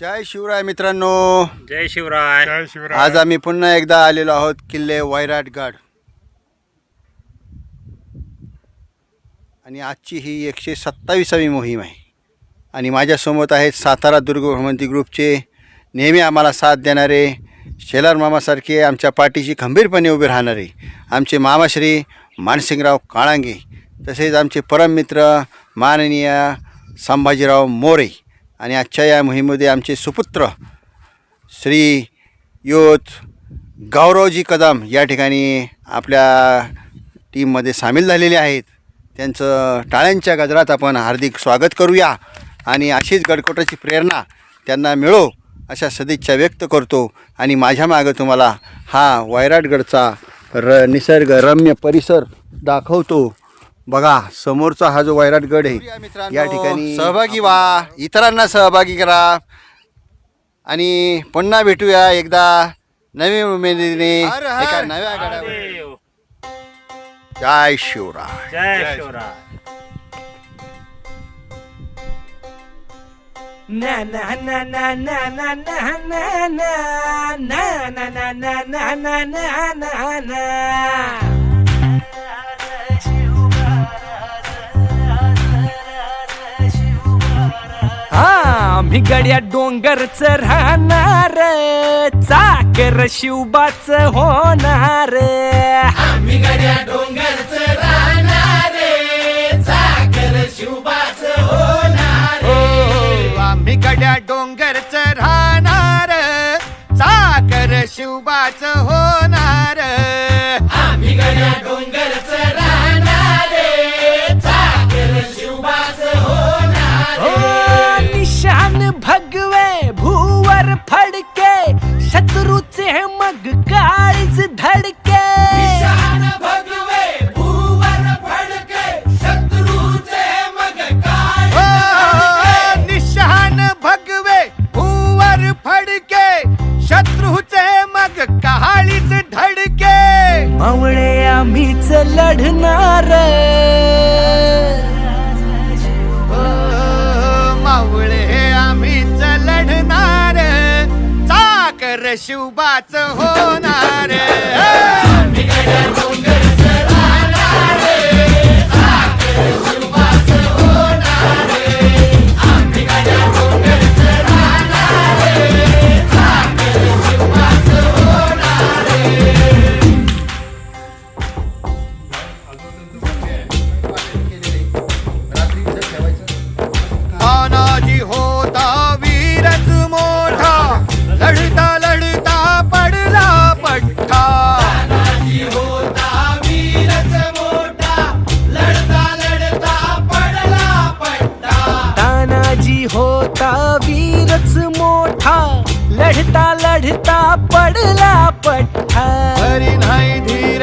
जय शिवराय मित्रांनो. जय शिवराय. जय शिवराय. आज आम्ही पुन्हा एकदा आलेलो आहोत किल्ले वैराटगड. आणि आजची ही एकशे सत्तावीसावी मोहीम आहे. आणि माझ्यासमोर आहेत सातारा दुर्ग भ्रमंती ग्रुपचे नेहमी आम्हाला साथ देणारे शेलार मामासारखे आमच्या पाठीशी खंबीरपणे उभे राहणारे आमचे मामाश्री मानसिंगराव काळांगे तसेच आमचे परममित्र माननीय संभाजीराव मोरे. आणि आजच्या या मोहिमेमध्ये आमचे सुपुत्र श्री योत गौरवजी कदम या ठिकाणी आपल्या टीममध्ये सामील झालेले आहेत. त्यांचं टाळ्यांच्या गजरात आपण हार्दिक स्वागत करूया आणि अशीच गडकोटाची प्रेरणा त्यांना मिळो अशा सदिच्छा व्यक्त करतो. आणि माझ्या मागं तुम्हाला हा वैराटगडचा र निसर्गरम्य परिसर दाखवतो. बघा समोरचा हा जो वैराटगड आहे या ठिकाणी सहभागी व्हा इतरांना सहभागी करा आणि पुन्हा भेटूया एकदा नवीन उमेदीने एका नव्या गडावर. जय शिवराय जय Shivray Na na na na na na na na na na na na na na na na na na गड्या डोंगरच राहणार चाकर शिवबाच होणार आम्ही गड्या डोंगरच राहणार चाकर शिवबाच होणार आम्ही गड्या डोंगरच राहणार साकर शिवबाच होणार दारूचे मग काळीच धडके। निशान भगवे शत्रूचे मग काळीच धडके। मावळे आम्हीच लढणार। शिवबाच होणार नाच मोठा लढता लढता पडला पठ्ठा. नाही धीर